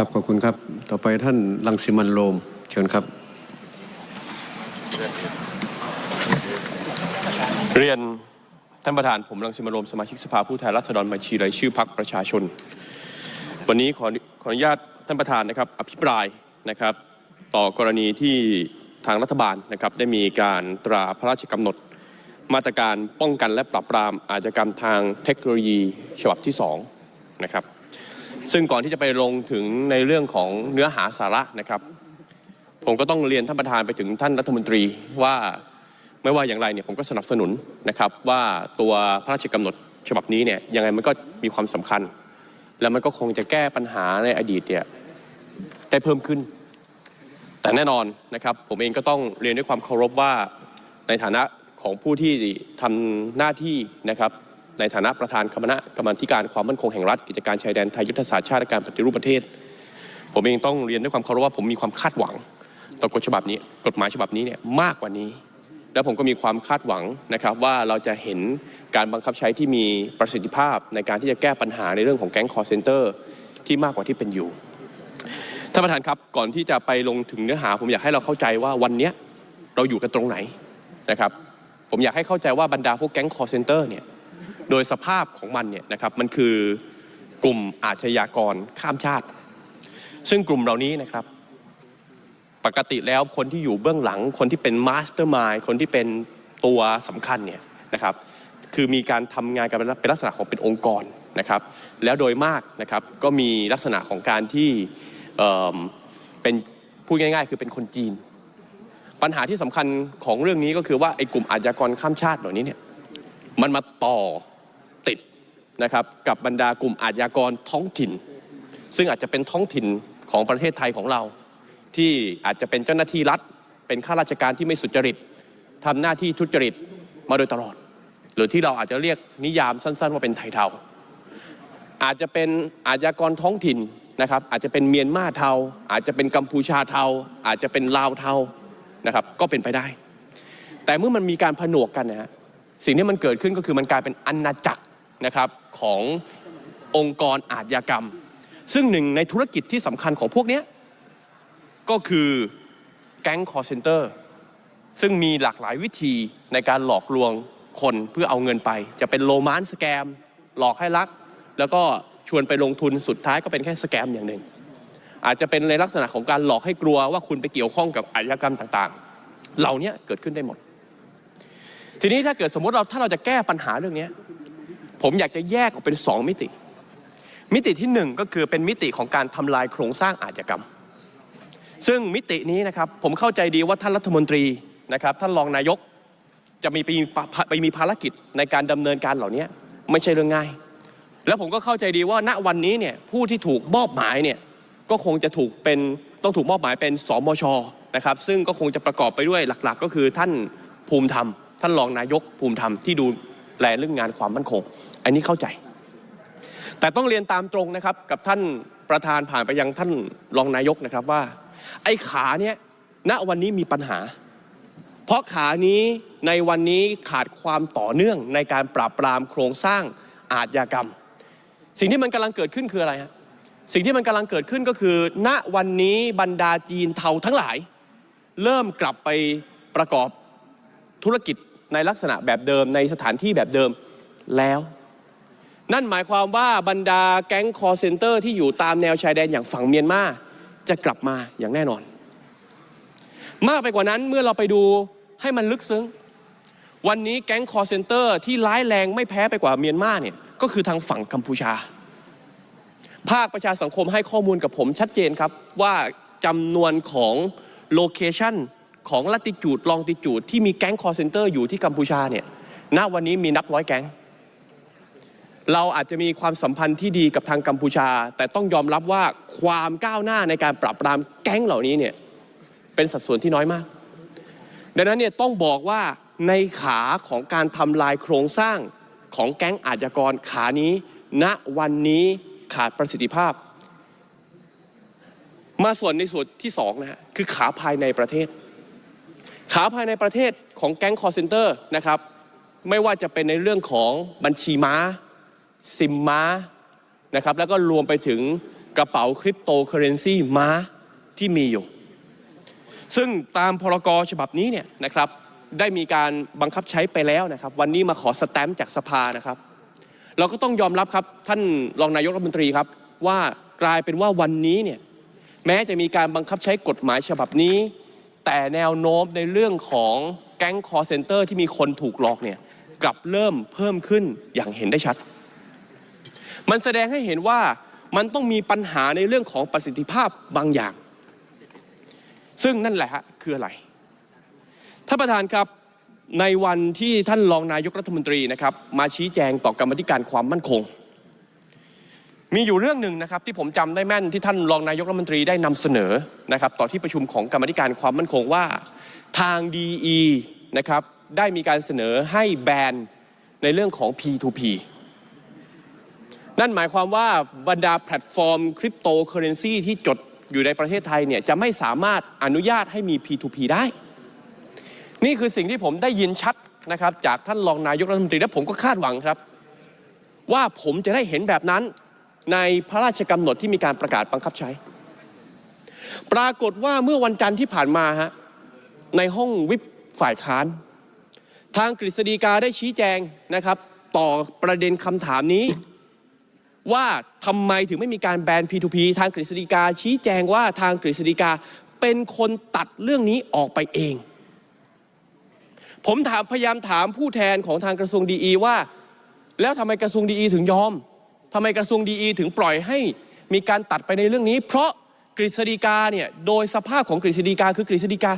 ครับขอบคุณครับ ต่อไปท่านลังสิมันโรมเชิญครับ เรียนท่านประธานผมรังสิมันโรมสมาชิกสภาผู้แทนราษฎรบัญชีรายชื่อพักประชาชน วันนี้ขอขออนุญาตท่านประธานนะครับ อภิปรายนะครับ ต่อกรณีที่ทางรัฐบาลนะครับได้มีการตราพระราชกำหนดมาตรการป้องกันและปราบปรามอาชญากรรมทางเทคโนโลยีฉบับที่2นะครับ ซึ่งก่อนที่จะไปลงถึงในเรื่องของเนื้อหาสาระนะครับ ผมก็ต้องเรียนท่านประธานไปถึงท่านรัฐมนตรีว่าไม่ว่าอย่างไรเนี่ยผมก็สนับสนุนนะครับว่าตัวพระราชกำหนดฉบับนี้เนี่ยยังไงมันก็มีความสำคัญ แล้วมันก็คงจะแก้ปัญหาในอดีตเนี่ยได้เพิ่มขึ้น แต่แน่นอนนะครับผมเองก็ต้องเรียนด้วยความเคารพว่าในฐานะของผู้ที่ทำหน้าที่นะครับ ในฐานะประธานคณะกรรมการความมั่นคงแห่งรัฐกิจการชายแดนไทยยุทธศาสตร์ชาติและการปฏิรูปประเทศ ผมเองต้องเรียนด้วยความเคารพว่าผมมีความคาดหวัง ต่อกฎฉบับนี้ กฎหมายฉบับนี้เนี่ยมากกว่านี้ แล้วผมก็มีความคาดหวังนะครับว่าเราจะเห็นการบังคับใช้ที่มีประสิทธิภาพในการที่จะแก้ปัญหาในเรื่องของแก๊งคอร์เซนเตอร์ที่มากกว่าที่เป็นอยู่ท่านประธานครับก่อนที่จะไปลงถึงเนื้อหา ผมอยากให้เราเข้าใจว่าวันนี้เราอยู่กันตรงไหนนะครับผมอยากให้เข้าใจว่าบรรดาพวกแก๊งคอร์เซนเตอร์เนี่ย โดยสภาพของมันเนี่ยนะครับมันคือกลุ่มอาชญากรข้ามชาติ ซึ่งกลุ่มเหล่านี้นะครับ ปกติแล้วคนที่อยู่เบื้องหลัง คนที่เป็นมาสเตอร์มายคนที่เป็นตัวสำคัญเนี่ยนะครับ คือมีการทำงานกันเป็นลักษณะของเป็นองค์กรนะครับ แล้วโดยมากนะครับก็มีลักษณะของการที่เอ่อเป็นพูดง่าย ๆ คือเป็นคนจีน ปัญหาที่สำคัญของเรื่องนี้ก็คือว่าไอ้กลุ่มอาชญากรข้ามชาติเหล่านี้เนี่ยมันมาต่อ นะครับกับบรรดากลุ่มอาชญากรท้องถิ่น ซึ่งอาจจะเป็นท้องถิ่นของประเทศไทยของเรา ที่อาจจะเป็นเจ้าหน้าที่รัฐ เป็นข้าราชการที่ไม่สุจริตทำหน้าที่ทุจริตมาโดยตลอด หรือที่เราอาจจะเรียกนิยามสั้นๆ ว่าเป็นไทยเทาอาจจะเป็นอาชญากรท้องถิ่นนะครับอาจจะเป็นเมียนมาเทา อาจจะเป็นกัมพูชาเทา อาจจะเป็นลาวเทานะครับก็เป็นไปได้ แต่เมื่อมันมีการผนวกกันนะฮะสิ่งที่มันเกิดขึ้นก็คือมันกลายเป็นอาณาจักร นะครับขององค์กรอาชญากรรม ซึ่งหนึ่งในธุรกิจที่สำคัญของพวกนี้ก็คือแก๊งคอร์เซนเตอร์ซึ่งมีหลากหลายวิธีในการหลอกลวงคนเพื่อเอาเงินไป จะเป็นโลมานสแกม หลอกให้รัก แล้วก็ชวนไปลงทุนสุดท้ายก็เป็นแค่สแกมอย่างหนึ่ง อาจจะเป็นในลักษณะของการหลอกให้กลัวว่าคุณไปเกี่ยวข้องกับอาชญากรรมต่างๆ เหล่านี้เกิดขึ้นได้หมด ทีนี้ถ้าเกิดสมมติเราถ้าเราจะแก้ปัญหาเรื่องนี้ ผมอยากจะแยกออกเป็นสองมิติ มิติที่หนึ่งก็คือเป็นมิติของการทำลายโครงสร้างอาชญากรรม ซึ่งมิตินี้นะครับผมเข้าใจดีว่าท่านรัฐมนตรีนะครับท่านรองนายกจะมีไปมีไปมีภารกิจในการดำเนินการเหล่านี้ไม่ใช่เรื่องง่าย แล้วผมก็เข้าใจดีว่าณวันนี้เนี่ยผู้ที่ถูกมอบหมายเนี่ยก็คงจะถูกเป็นต้องถูกมอบหมายเป็นสมชนะครับซึ่งก็คงจะประกอบไปด้วยหลัก ๆ ก็คือท่านภูมิธรรม ท่านรองนายกภูมิธรรมที่ดู แลเรื่องงานความมั่นคง อันนี้เข้าใจ แต่ต้องเรียนตามตรงนะครับ กับท่านประธานผ่านไปยังท่านรองนายกนะครับว่า ไอ้ขาเนี่ยณวันนี้มีปัญหา เพราะขานี้ในวันนี้ขาดความต่อเนื่องในการปราบปรามโครงสร้างอาชญากรรม สิ่งที่มันกำลังเกิดขึ้นคืออะไรฮะสิ่งที่มันกำลังเกิดขึ้นก็คือ ณวันนี้บรรดาจีนเทาทั้งหลาย เริ่มกลับไปประกอบธุรกิจ ในลักษณะแบบเดิมในสถานที่แบบเดิมแล้ว นั่นหมายความว่าบรรดาแก๊งคอร์เซนเตอร์ที่อยู่ตามแนวชายแดนอย่างฝั่งเมียนมาจะกลับมาอย่างแน่นอน มากไปกว่านั้นเมื่อเราไปดูให้มันลึกซึ้ง วันนี้แก๊งคอร์เซนเตอร์ที่ร้ายแรงไม่แพ้ไปกว่าเมียนมาเนี่ยก็คือทางฝั่งกัมพูชา ภาคประชาสังคมให้ข้อมูลกับผมชัดเจนครับว่าจำนวนของโลเคชัน ของลัติจูดลองติจูดที่มีแก๊งคอร์เซนเตอร์อยู่ที่กัมพูชาเนี่ยณวันนี้มีนับร้อยแก๊ง เราอาจจะมีความสัมพันธ์ที่ดีกับทางกัมพูชา แต่ต้องยอมรับว่าความก้าวหน้าในการปราบปรามแก๊งเหล่านี้เนี่ยเป็นสัดส่วนที่น้อยมาก ดังนั้นเนี่ยต้องบอกว่าในขาของการทำลายโครงสร้างของแก๊งอาชญากรขานี้ ณวันนี้ขาดประสิทธิภาพ มาส่วนในส่วนที่สองนะฮะคือขาภายในประเทศ ขาภายในประเทศของแก๊งคอร์เซนเตอร์นะครับไม่ว่าจะเป็นในเรื่องของบัญชีม้า ซิมม้านะครับแล้วก็รวมไปถึงกระเป๋าคริปโตเคอเรนซีม้าที่มีอยู่ ซึ่งตามพรกฉบับนี้เนี่ยนะครับได้มีการบังคับใช้ไปแล้วนะครับ วันนี้มาขอสแตมป์จากสภานะครับ เราก็ต้องยอมรับครับ ท่านรองนายกรัฐมนตรีครับ ว่ากลายเป็นว่าวันนี้เนี่ยแม้จะมีการบังคับใช้กฎหมายฉบับนี้ แต่แนวโน้มในเรื่องของแก๊งคอร์เซนเตอร์ที่มีคนถูกหลอกเนี่ยกลับเริ่มเพิ่มขึ้นอย่างเห็นได้ชัด มันแสดงให้เห็นว่ามันต้องมีปัญหาในเรื่องของประสิทธิภาพบางอย่าง ซึ่งนั่นแหละฮะคืออะไรท่านประธานครับในวันที่ท่านรองนายกรัฐมนตรีนะครับมาชี้แจงต่อกรรมธิการความมั่นคง มีอยู่เรื่องหนึ่งนะครับที่ผมจำได้แม่นที่ท่านรองนายกรัฐมนตรีได้นำเสนอนะครับต่อที่ประชุมของกรรมธิการความมั่นคงว่าทาง DE นะครับได้มีการเสนอให้แบนในเรื่องของ P2P นั่นหมายความว่าบรรดาแพลตฟอร์มคริปโตเคอเรนซีที่จดอยู่ในประเทศไทยเนี่ยจะไม่สามารถอนุญาตให้มี P2P ได้ นี่คือสิ่งที่ผมได้ยินชัดนะครับจากท่านรองนายกรัฐมนตรีและผมก็คาดหวังครับ ว่าผมจะได้เห็นแบบนั้น ในพระราชกำหนดที่มีการประกาศบังคับใช้ ปรากฏว่าเมื่อวันจันทร์ที่ผ่านมาฮะในห้องวิปฝ่ายค้าน ทางกฤษฎีกาได้ชี้แจงนะครับ ต่อประเด็นคำถามนี้ ว่าทำไมถึงไม่มีการแบน P2P ทางกฤษฎีกาชี้แจงว่าทางกฤษฎีกาเป็นคนตัดเรื่องนี้ออกไปเอง ผมถามพยายามถามผู้แทนของทางกระทรวงดีว่า แล้วทำไมกระทรวงดีถึงยอม ทำไมกระทรวงดีถึงปล่อยให้มีการตัดไปในเรื่องนี้ เพราะกฤษฎีกาเนี่ยโดยสภาพของกฤษฎีกาคือกฤษฎีกา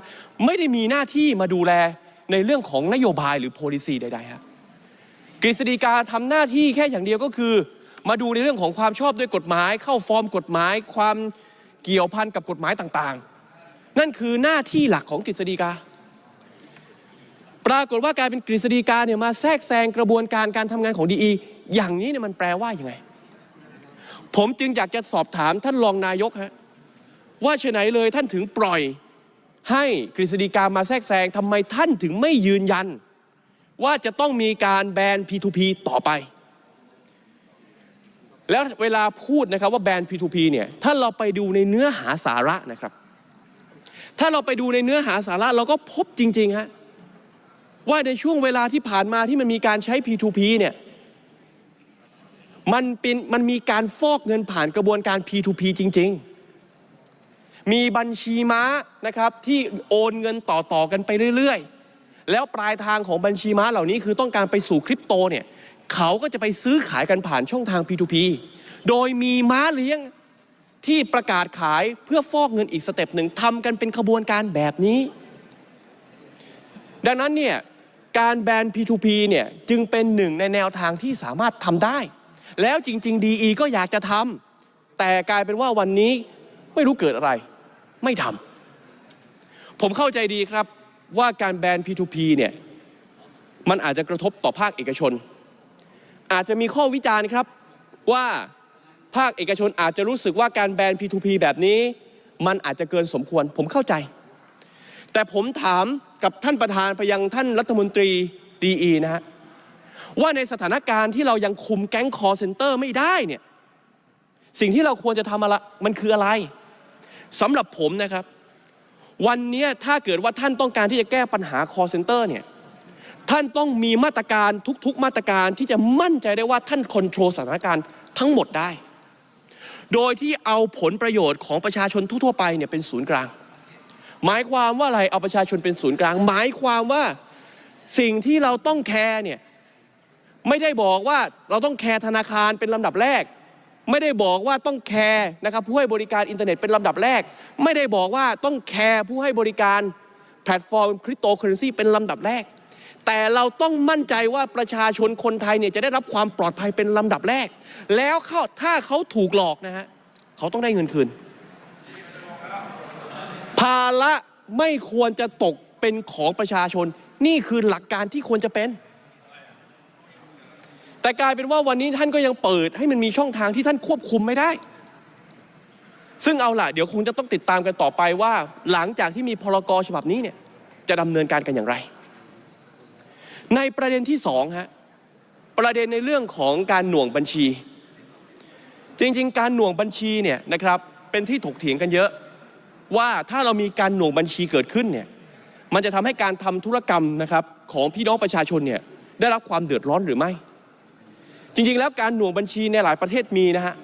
ไม่ได้มีหน้าที่มาดูแลในเรื่องของนโยบายหรือ policy ใดๆฮะกฤษฎีกาทำหน้าที่แค่อย่างเดียวก็คือ มาดูในเรื่องของความชอบด้วยกฎหมาย เข้าฟอร์มกฎหมาย ความเกี่ยวพันกับกฎหมายต่างๆ นั่นคือหน้าที่หลักของกฤษฎีกา ปรากฏว่าการเป็นกฤษฎีกาเนี่ยมาแทรกแซงกระบวนการการทำงานของดีอย่างนี้เนี่ยมันแปลว่าอย่างไง ผมจึงอยากจะสอบถามท่านรองนายกฮะว่าเฉไหนเลยท่านถึงปล่อยให้กฤษฎีกามาแทรกแซงทำไมท่านถึงไม่ยืนยัน ว่าจะต้องมีการแบน P2P ต่อไป แล้วเวลาพูดนะครับว่าแบน P2P เนี่ยถ้าเราไปดูในเนื้อหาสาระนะครับ ถ้าเราไปดูในเนื้อหาสาระเราก็พบจริงๆฮะ ว่าในช่วงเวลาที่ผ่านมาที่มันมีการใช้ P2P เนี่ยมันเป็นมันมีการฟอกเงินผ่านกระบวนการ P2P จริง ๆ มีบัญชีม้านะครับที่โอนเงินต่อๆกันไปเรื่อยๆ แล้วปลายทางของบัญชีม้าเหล่านี้คือต้องการไปสู่คริปโตเนี่ยเขาก็จะไปซื้อขายกันผ่านช่องทาง P2P โดยมีม้าเลี้ยงที่ประกาศขายเพื่อฟอกเงินอีกสเต็ปหนึ่งทำกันเป็นขบวนการแบบนี้ ดังนั้นเนี่ย การแบน P2P เนี่ยจึงเป็นหนึ่งในแนวทางที่สามารถทำได้ แล้วจริง ๆ DE ก็อยากจะทำแต่กลายเป็นว่าวันนี้ไม่รู้เกิดอะไร ไม่ทำผมเข้าใจดีครับว่าการแบน P2P เนี่ยมันอาจจะกระทบต่อภาคเอกชน อาจจะมีข้อวิจารณ์ครับว่าภาคเอกชนอาจจะรู้สึกว่าการแบน P2P แบบนี้ มันอาจจะเกินสมควร ผมเข้าใจ แต่ผมถาม กับท่านประธานไปยังท่านรัฐมนตรีดีนะฮะว่าในสถานการณ์ที่เรายังคุมแก๊งคอร์เซนเตอร์ไม่ได้เนี่ยสิ่งที่เราควรจะทำอะไรมันคืออะไรสำหรับผมนะครับ วันนี้ถ้าเกิดว่าท่านต้องการที่จะแก้ปัญหาคอร์เซนเตอร์เนี่ยท่านต้องมีมาตรการทุกๆ มาตรการที่จะมั่นใจได้ว่าท่านคอนโทรลสถานการณ์ทั้งหมดได้ โดยที่เอาผลประโยชน์ของประชาชนทั่วไปเนี่ยเป็นศูนย์กลาง หมายความว่าอะไรเอาประชาชนเป็นศูนย์กลาง หมายความว่าสิ่งที่เราต้องแคร์เนี่ยไม่ได้บอกว่าเราต้องแคร์ธนาคารเป็นลำดับแรก ไม่ได้บอกว่าต้องแคร์นะครับผู้ให้บริการอินเทอร์เน็ตเป็นลำดับแรก ไม่ได้บอกว่าต้องแคร์ผู้ให้บริการแพลตฟอร์มคริปโตเคอเรนซีเป็นลำดับแรก แต่เราต้องมั่นใจว่าประชาชนคนไทยเนี่ยจะได้รับความปลอดภัยเป็นลำดับแรก แล้วเขาถ้าเขาถูกหลอกนะฮะเขาต้องได้เงินคืน ภาระไม่ควรจะตกเป็นของประชาชน นี่คือหลักการที่ควรจะเป็น แต่กลายเป็นว่าวันนี้ท่านก็ยังเปิดให้มันมีช่องทางที่ท่านควบคุมไม่ได้ ซึ่งเอาล่ะ เดี๋ยวคงจะต้องติดตามกันต่อไปว่า หลังจากที่มีพรกฉบับนี้เนี่ยจะดำเนินการกันอย่างไร ในประเด็นที่สองฮะประเด็นในเรื่องของการหน่วงบัญชี จริง ๆ การหน่วงบัญชีเนี่ยนะครับเป็นที่ถกเถียงกันเยอะ ว่าถ้าเรามีการหน่วงบัญชีเกิดขึ้นเนี่ยมันจะทำให้การทำธุรกรรมนะครับของพี่น้องประชาชนเนี่ยได้รับความเดือดร้อนหรือไม่ จริงๆ แล้วการหน่วงบัญชีในหลายประเทศมีนะฮะ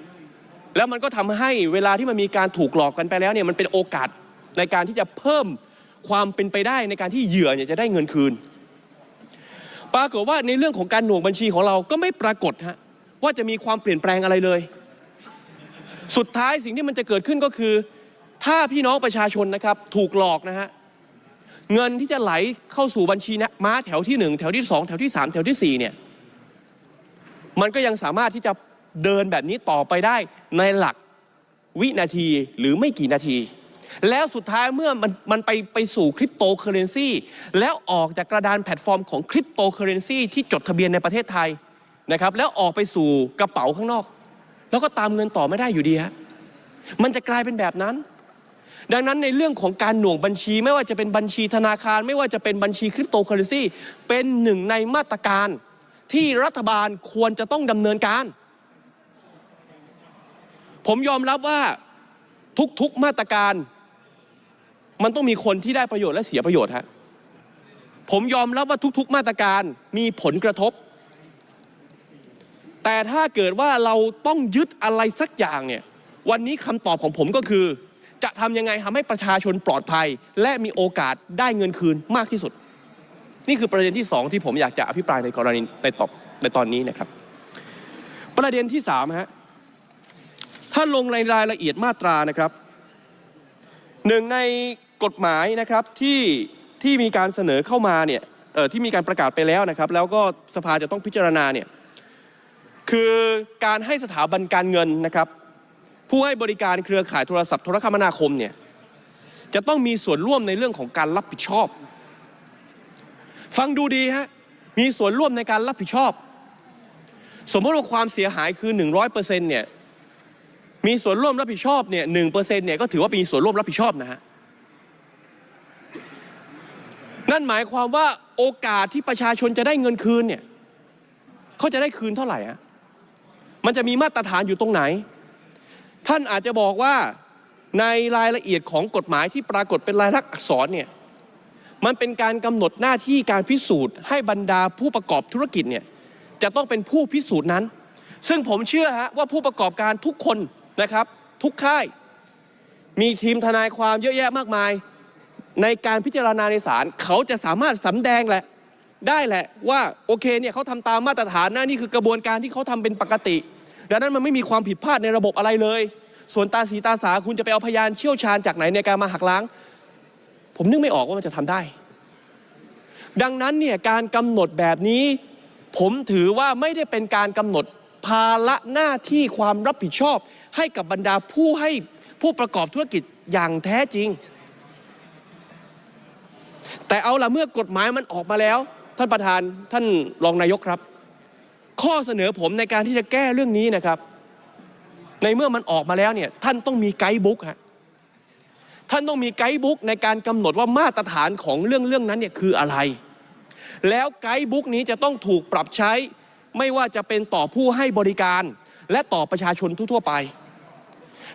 แล้วมันก็ทำให้เวลาที่มันมีการถูกหลอกกันไปแล้วเนี่ยมันเป็นโอกาสในการที่จะเพิ่มความเป็นไปได้ในการที่เหยื่อเนี่ยจะได้เงินคืน ปรากฏว่าในเรื่องของการหน่วงบัญชีของเราก็ไม่ปรากฏฮะว่าจะมีความเปลี่ยนแปลงอะไรเลย สุดท้ายสิ่งที่มันจะเกิดขึ้นก็คือ ถ้าพี่น้องประชาชนนะครับถูกหลอกนะฮะเงินที่จะไหลเข้าสู่บัญชีนะม้าแถวที่ 1 แถวที่ 2 แถวที่ 3 แถวทีสี่ 4 เนี่ย มันก็ยังสามารถที่จะเดินแบบนี้ต่อไปได้ในหลักวินาทีหรือไม่กี่นาที แล้วสุดท้ายเมื่อมันมันไปไปสู่คริปโตเคอเรนซีแล้วออกจากกระดานแพลตฟอร์มของคริปโตเคอเรนซีที่จดทะเบียนในประเทศไทยนะครับ แล้วออกไปสู่กระเป๋าข้างนอก แล้วก็ตามเงินต่อไม่ได้อยู่ดีฮะมันจะกลายเป็นแบบนั้น ดังนั้นในเรื่องของการหน่วงบัญชีไม่ว่าจะเป็นบัญชีธนาคาร ไม่ว่าจะเป็นบัญชีคริปโตเคอเรนซีเป็นหนึ่งในมาตรการที่รัฐบาลควรจะต้องดำเนินการ ผมยอมรับว่าทุกๆมาตรการ มันต้องมีคนที่ได้ประโยชน์และเสียประโยชน์ฮะผมยอมรับว่าทุกๆ มาตรการมีผลกระทบ แต่ถ้าเกิดว่าเราต้องยึดอะไรสักอย่างเนี่ยวันนี้คำตอบของผมก็คือ จะทำยังไงทำให้ประชาชนปลอดภัย และมีโอกาสได้เงินคืนมากที่สุด นี่คือประเด็นที่สองที่ผมอยากจะอภิปรายในกรณีในตอบในตอนนี้นะครับ ประเด็นที่สามฮะถ้าลงในรายละเอียดมาตรานะครับหนึ่งในกฎหมายนะครับที่ที่มีการเสนอเข้ามาเนี่ยที่มีการประกาศไปแล้วนะครับ แล้วก็สภาจะต้องพิจารณาเนี่ยคือการให้สถาบันการเงินนะครับ ผู้ให้บริการเครือข่ายโทรศัพท์โทรคมนาคมเนี่ยจะต้องมีส่วนร่วมในเรื่องของการรับผิดชอบ ฟังดูดีฮะมีส่วนร่วมในการรับผิดชอบ สมมติว่าความเสียหายคือ 100%เนี่ยมีส่วนร่วมรับผิดชอบเนี่ยหนึ่งเปอร์เซ็นต์เนี่ยก็ถือว่ามีส่วนร่วมรับผิดชอบนะฮะนั่นหมายความว่าโอกาสที่ประชาชนจะได้เงินคืนเนี่ยเขาจะได้คืนเท่าไหร่ฮะมันจะมีมาตรฐานอยู่ตรงไหน ท่านอาจจะบอกว่าในรายละเอียดของกฎหมายที่ปรากฏเป็นลายลักษณ์อักษรเนี่ยมันเป็นการกำหนดหน้าที่การพิสูจน์ให้บรรดาผู้ประกอบธุรกิจเนี่ยจะต้องเป็นผู้พิสูจน์นั้น ซึ่งผมเชื่อฮะว่าผู้ประกอบการทุกคนนะครับ ทุกค่าย มีทีมทนายความเยอะแยะมากมาย ในการพิจารณาในศาลเขาจะสามารถสำแดงแหละได้แหละว่าโอเคเนี่ยเขาทำตามมาตรฐานนะนี่คือกระบวนการที่เขาทำเป็นปกติ ดังนั้นมันไม่มีความผิดพลาดในระบบอะไรเลย ส่วนตาสีตาสาคุณจะไปเอาพยานเชี่ยวชาญจากไหนในการมาหักล้าง ผมนึกไม่ออกว่ามันจะทำได้ ดังนั้นเนี่ยการกำหนดแบบนี้ ผมถือว่าไม่ได้เป็นการกำหนดภาระหน้าที่ความรับผิดชอบ ให้กับบรรดาผู้ให้ผู้ประกอบธุรกิจอย่างแท้จริง แต่เอาละเมื่อกฎหมายมันออกมาแล้ว ท่านประธานท่านรองนายกครับ ข้อเสนอผมในการที่จะแก้เรื่องนี้นะครับ ในเมื่อมันออกมาแล้วเนี่ยท่านต้องมีไกด์บุ๊กฮะท่านต้องมีไกด์บุ๊กในการกำหนดว่ามาตรฐานของเรื่องเรื่องนั้นเนี่ยคืออะไร แล้วไกด์บุ๊กนี้จะต้องถูกปรับใช้ ไม่ว่าจะเป็นต่อผู้ให้บริการ และต่อประชาชนทั่วๆไป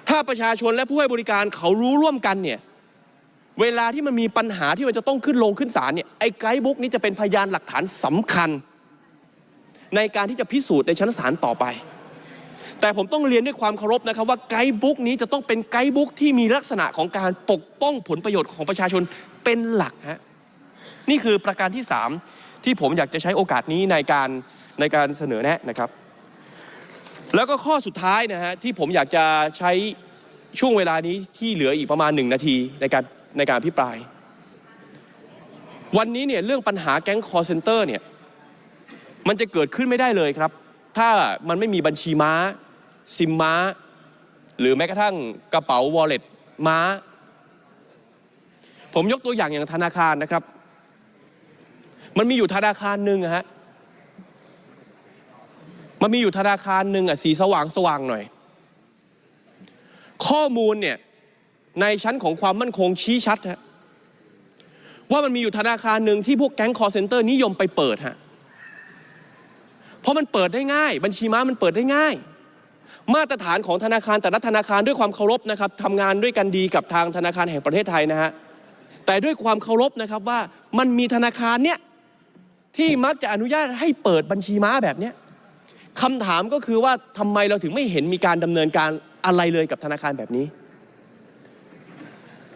ถ้าประชาชนและผู้ให้บริการเขารู้ร่วมกันเนี่ยเวลาที่มันมีปัญหาที่มันจะต้องขึ้นลงขึ้นศาลเนี่ยไอ้ไกด์บุ๊กนี้จะเป็นพยานหลักฐานสำคัญ ในการที่จะพิสูจน์ในชั้นศาลต่อไป แต่ผมต้องเรียนด้วยความเคารพนะครับว่าไกด์บุ๊กนี้จะต้องเป็นไกด์บุ๊กที่มีลักษณะของการปกป้องผลประโยชน์ของประชาชนเป็นหลักฮะนี่คือประการที่ 3 ที่ผมอยากจะใช้โอกาสนี้ในการในการเสนอแนะนะครับ แล้วก็ข้อสุดท้ายนะฮะที่ผมอยากจะใช้ช่วงเวลานี้ที่เหลืออีกประมาณหนึ่งนาทีในการในการพิปราย วันนี้เนี่ยเรื่องปัญหาแก๊งคอร์เซนเตอร์เนี่ย มันจะเกิดขึ้นไม่ได้เลยครับ ถ้ามันไม่มีบัญชีม้า ซิมม้า หรือแม้กระทั่งกระเป๋าวอลเล็ตม้า ผมยกตัวอย่างอย่างธนาคารนะครับ มันมีอยู่ธนาคารหนึ่งฮะมันมีอยู่ธนาคารหนึ่งอะสีสว่างสว่างหน่อย ข้อมูลเนี่ยในชั้นของความมั่นคงชี้ชัดฮะว่ามันมีอยู่ธนาคารหนึ่งที่พวกแก๊งคอร์เซนเตอร์นิยมไปเปิดฮะ เพราะมันเปิดได้ง่าย บัญชีม้ามันเปิดได้ง่าย มาตรฐานของธนาคารแต่ละธนาคารด้วยความเคารพนะครับทำงานด้วยกันดีกับทางธนาคารแห่งประเทศไทยนะฮะแต่ด้วยความเคารพนะครับว่ามันมีธนาคารเนี่ยที่มักจะอนุญาตให้เปิดบัญชีม้าแบบเนี้ยคำถามก็คือว่าทำไมเราถึงไม่เห็นมีการดำเนินการอะไรเลยกับธนาคารแบบนี้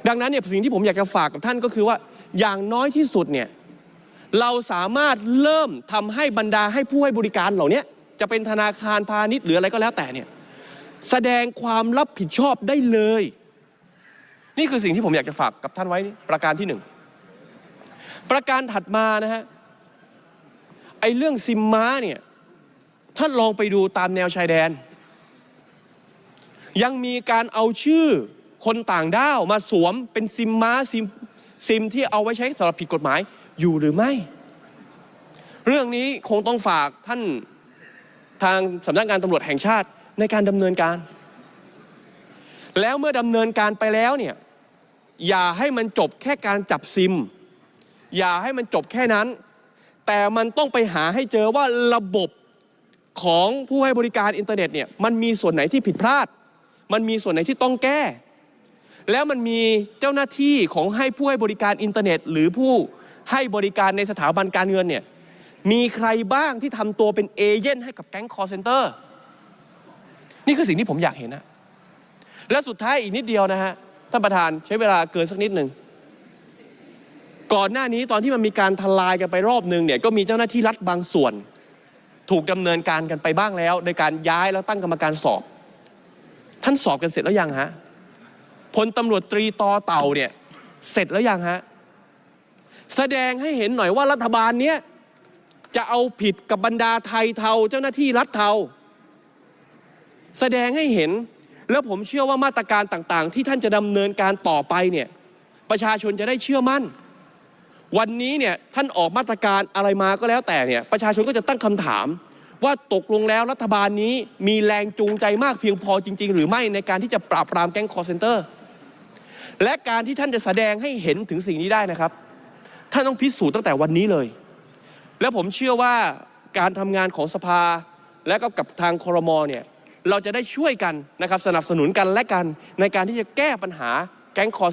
ดังนั้นเนี่ยสิ่งที่ผมอยากจะฝากกับท่านก็คือว่าอย่างน้อยที่สุดเนี่ย เราสามารถเริ่มทำให้บรรดาให้ผู้ให้บริการเหล่านี้จะเป็นธนาคารพาณิชย์หรืออะไรก็แล้วแต่เนี่ยแสดงความรับผิดชอบได้เลย นี่คือสิ่งที่ผมอยากจะฝากกับท่านไว้ประการที่หนึ่งประการถัดมานะฮะไอ้เรื่องซิมม้าเนี่ยท่านลองไปดูตามแนวชายแดน ยังมีการเอาชื่อคนต่างด้าวมาสวมเป็นซิมม้าซิมซิมที่เอาไว้ใช้สำหรับผิดกฎหมาย อยู่หรือไม่ เรื่องนี้คงต้องฝากท่านทางสำนักงานตำรวจแห่งชาติในการดำเนินการ แล้วเมื่อดำเนินการไปแล้วเนี่ยอย่าให้มันจบแค่การจับซิม อย่าให้มันจบแค่นั้น แต่มันต้องไปหาให้เจอว่าระบบของผู้ให้บริการอินเทอร์เน็ตเนี่ยมันมีส่วนไหนที่ผิดพลาด มันมีส่วนไหนที่ต้องแก้ แล้วมันมีเจ้าหน้าที่ของให้ผู้ให้บริการอินเทอร์เน็ต หรือผู้ ให้บริการในสถาบันการเงินเนี่ยมีใครบ้างที่ทำตัวเป็นเอเย่นให้กับแก๊งคอร์เซนเตอร์นี่คือสิ่งที่ผมอยากเห็นนะและสุดท้ายอีกนิดเดียวนะฮะท่านประธานใช้เวลาเกินสักนิดหนึ่งก่อนหน้านี้ตอนที่มันมีการทลายกันไปรอบหนึ่งเนี่ยก็มีเจ้าหน้าที่รัฐบางส่วน ถูกดำเนินการกันไปบ้างแล้ว โดยการย้ายแล้วตั้งกรรมการสอบ ท่านสอบกันเสร็จแล้วยังฮะพลตำรวจตรีต่อเต่าเนี่ยเสร็จแล้วยังฮะ แสดงให้เห็นหน่อยว่ารัฐบาลเนี้ยจะเอาผิดกับบรรดาไทยเทาเจ้าหน้าที่รัฐเทา แสดงให้เห็น แล้วผมเชื่อว่ามาตรการต่างๆ ที่ท่านจะดำเนินการต่อไปเนี่ยประชาชนจะได้เชื่อมั่น วันนี้เนี่ยท่านออกมาตรการอะไรมาก็แล้วแต่เนี่ยประชาชนก็จะตั้งคำถาม ว่าตกลงแล้วรัฐบาลนี้มีแรงจูงใจมากเพียงพอจริง ๆ หรือไม่ในการที่จะปราบปรามแก๊งคอร์เซนเตอร์และการที่ท่านจะแสดงให้เห็นถึงสิ่งนี้ได้นะครับ ท่านต้องพิสูจน์ตั้งแต่วันนี้เลย แล้วผมเชื่อว่าการทำงานของสภาและก็กับทางครมเนี่ยเราจะได้ช่วยกันนะครับสนับสนุนกันและกันในการที่จะแก้ปัญหาแก๊งคอร์